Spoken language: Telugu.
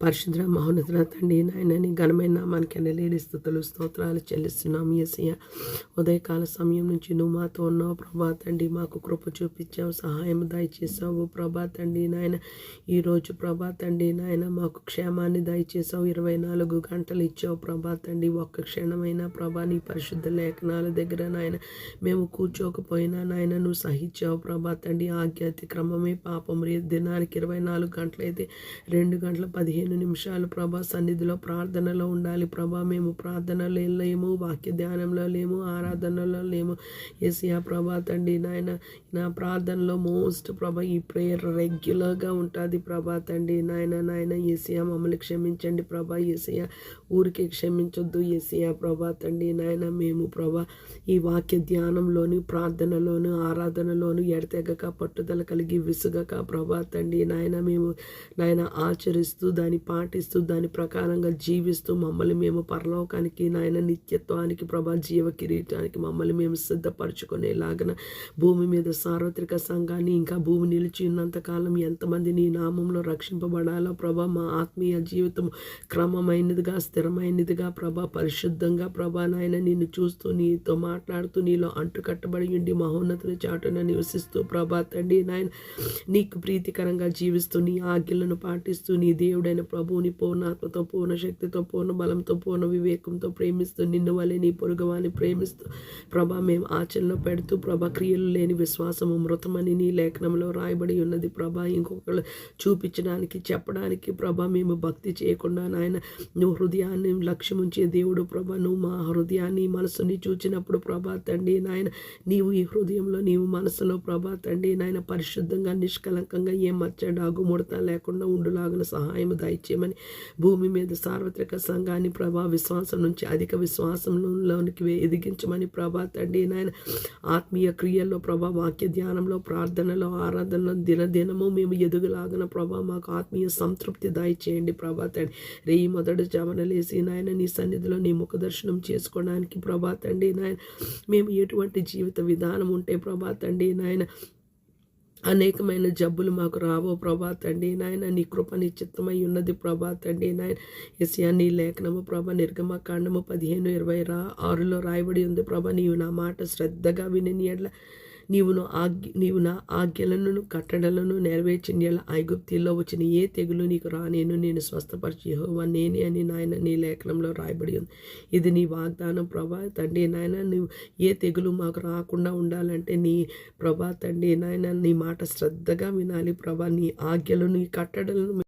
పరిశుద్ర మహోన్నతుల తండ్రి నాయన నీ ఘనమైన నామానికి లేడి స్థుతులు స్తోత్రాలు చెల్లిస్తున్నాం ఎసయ్య ఉదయకాల సమయం నుంచి నువ్వు మాతో ఉన్నావు ప్రభా తండ్రి. మాకు కృప చూపించావు సహాయం దయచేసావు ప్రభా తండ్రి నాయన. ఈరోజు ప్రభా తండ్రి నాయన మాకు క్షేమాన్ని దయచేసావు ఇరవై నాలుగు గంటలు ఇచ్చావు ప్రభా తండ్రి. ఒక్క క్షణమైన ప్రభా నీ పరిశుద్ధ లేఖనాల దగ్గర నాయన. మేము కూర్చోకపోయినా నాయన నువ్వు సహించావు ప్రభా తండ్రి. ఆజ్ఞాతి క్రమమే పాపం. రే దినానికి ఇరవై నాలుగు గంటలైతే రెండు గంటల పదిహేను నిమిషాలు ప్రభా సన్నిధిలో ప్రార్థనలో ఉండాలి ప్రభా. మేము ప్రార్థనలో లేము వాక్య ధ్యానంలో లేము ఆరాధనలో లేము. ఏసియా ప్రభా తండ్రి నాయన నా ప్రార్థనలో మోస్ట్ ప్రభా ఈ ప్రేయర్ రెగ్యులర్గా ఉంటుంది ప్రభా తండ్రి నాయన నాయన. ఏసియా మమ్మల్ని క్షమించండి ప్రభా. ఏసియా ఊరికే క్షమించొద్దు. ఏసియా ప్రభా తండ్రి నాయన మేము ప్రభా ఈ వాక్య ధ్యానంలోని ప్రార్థనలోను ఆరాధనలోను ఎడతెగక పట్టుదల కలిగి విసుగక ప్రభా తండ్రి నాయన. మేము నాయన ఆచరిస్తూ దాని దాన్ని పాటిస్తూ దాని ప్రకారంగా జీవిస్తూ మమ్మల్ని మేము పరలోకానికి నాయన నిత్యత్వానికి ప్రభా జీవ కిరీటానికి మమ్మల్ని మేము సిద్ధపరచుకునేలాగన భూమి మీద సార్వత్రిక సంఘాన్ని ఇంకా భూమి నిలిచి ఉన్నంతకాలం ఎంతమంది నీ నామంలో రక్షింపబడాలో ప్రభా మా ఆత్మీయ జీవితం క్రమమైనదిగా స్థిరమైనదిగా ప్రభా పరిశుద్ధంగా ప్రభా నాయన నిన్ను చూస్తూ నీతో మాట్లాడుతూ నీలో అంటుకట్టబడి ఉండి మహోన్నతుని చాటున నివసిస్తూ ప్రభా తండ్రి నాయన నీకు ప్రీతికరంగా జీవిస్తూ నీ ఆజ్ఞలను పాటిస్తూ నీ దేవుడైన ప్రభువుని పూర్ణాత్మతో పూర్ణ శక్తితో పూర్ణ బలంతో పూర్ణ వివేకంతో ప్రేమిస్తూ నిన్ను వలె నీ పొరుగువాని ప్రేమిస్తూ ప్రభా మేము ఆచరణలో పెడుతూ ప్రభా క్రియలు లేని విశ్వాసము మృతమని నీ లేఖనంలో రాయబడి ఉన్నది ప్రభా. ఇంకొకరు చూపించడానికి చెప్పడానికి ప్రభా మేము భక్తి చేయకుండా నాయన నువ్వు హృదయాన్ని లక్ష్యముంచే దేవుడు ప్రభా. నువ్వు మా హృదయాన్ని మనసుని చూచినప్పుడు ప్రభా తండ్రి నాయన నీవు ఈ హృదయంలో నీవు మనసులో ప్రభా తండ్రి నాయన పరిశుద్ధంగా నిష్కలంకంగా ఏ మచ్చ డాగు ముడత లేకుండా ఉండులాగిన సహాయం దయచేయమని భూమి మీద సార్వత్రిక సంఘాన్ని ప్రభా విశ్వాసం నుంచి అధిక విశ్వాసంలోనికి ఎదిగించమని ప్రభా తండ్రి నాయన. ఆత్మీయ క్రియల్లో ప్రభా వాక్య ధ్యానంలో ప్రార్థనలో ఆరాధనలో దినదినము మేము ఎదుగులాగిన ప్రభా మాకు ఆత్మీయ సంతృప్తి దయచేయండి ప్రభా తండ్రి. రేయి మొదటి జవనలేసి నాయన నీ సన్నిధిలో నీ ముఖ దర్శనం చేసుకోవడానికి ప్రభా తండ్రి నాయన. మేము ఎటువంటి జీవిత విధానం ఉంటే ప్రభా తండ్రి నాయన అనేకమైన జబ్బులు మాకు రావో ప్రభా తండ్రి. నాయన నీ కృప నీ చిత్తమై ఉన్నది ప్రభా తండ్రి. నాయన ఎస్యా నీ లేఖనము ప్రభ నిర్గమ కాండము పదిహేను ఇరవై రా ఆరులో రాయబడి ఉంది ప్రభ. నీవు నా మాట శ్రద్ధగా విని నీ నీవును నా ఆజ్ఞ నీవు నా ఆజ్ఞలను కట్టడలను నెరవేర్చిన ఐగుప్తిలో వచ్చిన ఏ తెగులు నీకు రానేను. నేను స్వస్థపరిచి యెహోవా నేనే అని నాయన నీ లేఖనంలో రాయబడి ఉంది. ఇది నీ వాగ్దానం ప్రభా తండ్రి నాయన. నువ్వు ఏ తెగులు మాకు రాకుండా ఉండాలంటే నీ ప్రభా తండ్రి నాయన నీ మాట శ్రద్ధగా వినాలి ప్రభా. నీ ఆజ్ఞలు నీ కట్టడలను